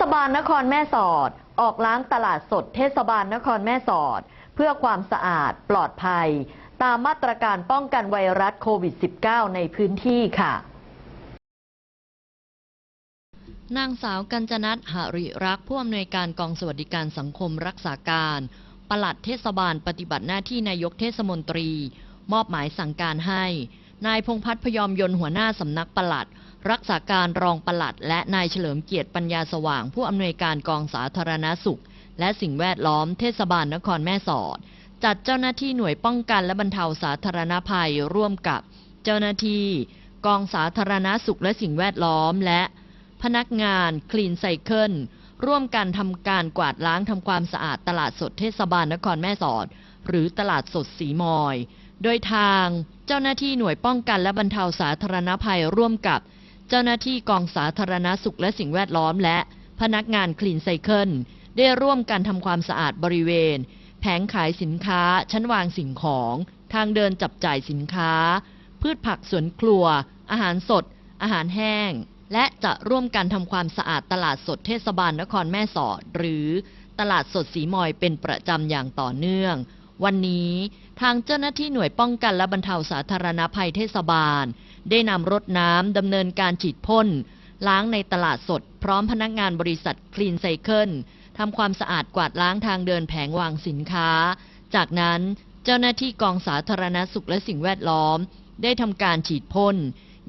ศบาลนครแม่สอด ออกล้างตลาดสดเทศบาลนครแม่สอด เพื่อความสะอาดปลอดภัย ตามมาตรการป้องกันไวรัสโควิด -19 ในพื้นที่ค่ะนางสาวกัญจนัทหริรักษ์ผู้อำนวยการกองสวัสดิการสังคมรักษาการ ปลัดเทศบาลปฏิบัติหน้าที่นายกเทศมนตรี มอบหมายสั่งการให้ นายพงพัฒน์พยอมยนต์หัวหน้าสำนักปลัด รักษาการรองปลัด และนายเฉลิมเกียรติปัญญาสว่าง ผู้อำนวยการกองสาธารณสุข และสิ่งแวดล้อมเทศบาลนครแม่สอด จัดเจ้าหน้าที่หน่วยป้องกันและบรรเทาสาธารณภัยร่วมกับ เจ้าหน้าที่ กองสาธารณสุขและสิ่งแวดล้อมและ พนักงานคลีนไซเคิลร่วมกันทำการกวาดล้างทำความสะอาดตลาดสดเทศบาลนครแม่สอด หรือตลาดสดสีมอย โดยทางเจ้าหน้าที่หน่วยป้องกันและบรรเทาสาธารณภัยร่วมกับเจ้าหน้าที่กองสาธารณสุขและสิ่งแวดล้อมและพนักงานคลีนไซเคิลได้ร่วมกันทำความสะอาดบริเวณ แผงขายสินค้า ชั้นวางสิ่งของ ทางเดินจับจ่ายสินค้า พืชผักสวนครัว อาหารสด อาหารแห้ง และจะร่วมกันทำความสะอาดตลาดสดเทศบาลนครแม่สอด หรือตลาดสดสีมอยเป็นประจำอย่างต่อเนื่อง วันนี้ทางเจ้าหน้าที่หน่วยป้องกันและบรรเทาสาธารณภัยเทศบาล ได้นำรถน้ำดำเนินการฉีดพ่น ล้างในตลาดสด พร้อมพนักงานบริษัทคลีนไซเคิลทำความสะอาดกวาดล้างทางเดินแผงวางสินค้า จากนั้นเจ้าหน้าที่กองสาธารณสุขและสิ่งแวดล้อม ได้ทำการฉีดพ่น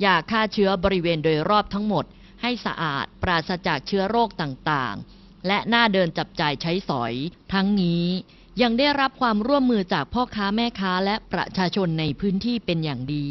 ยาฆ่าเชื้อบริเวณโดยรอบทั้งหมด ให้สะอาดปราศจากเชื้อโรคต่างๆ และหน้าเดินจับจ่ายใช้สอย ทั้งนี้ยังได้รับความร่วมมือจากพ่อค้าแม่ค้าและประชาชนในพื้นที่เป็นอย่างดี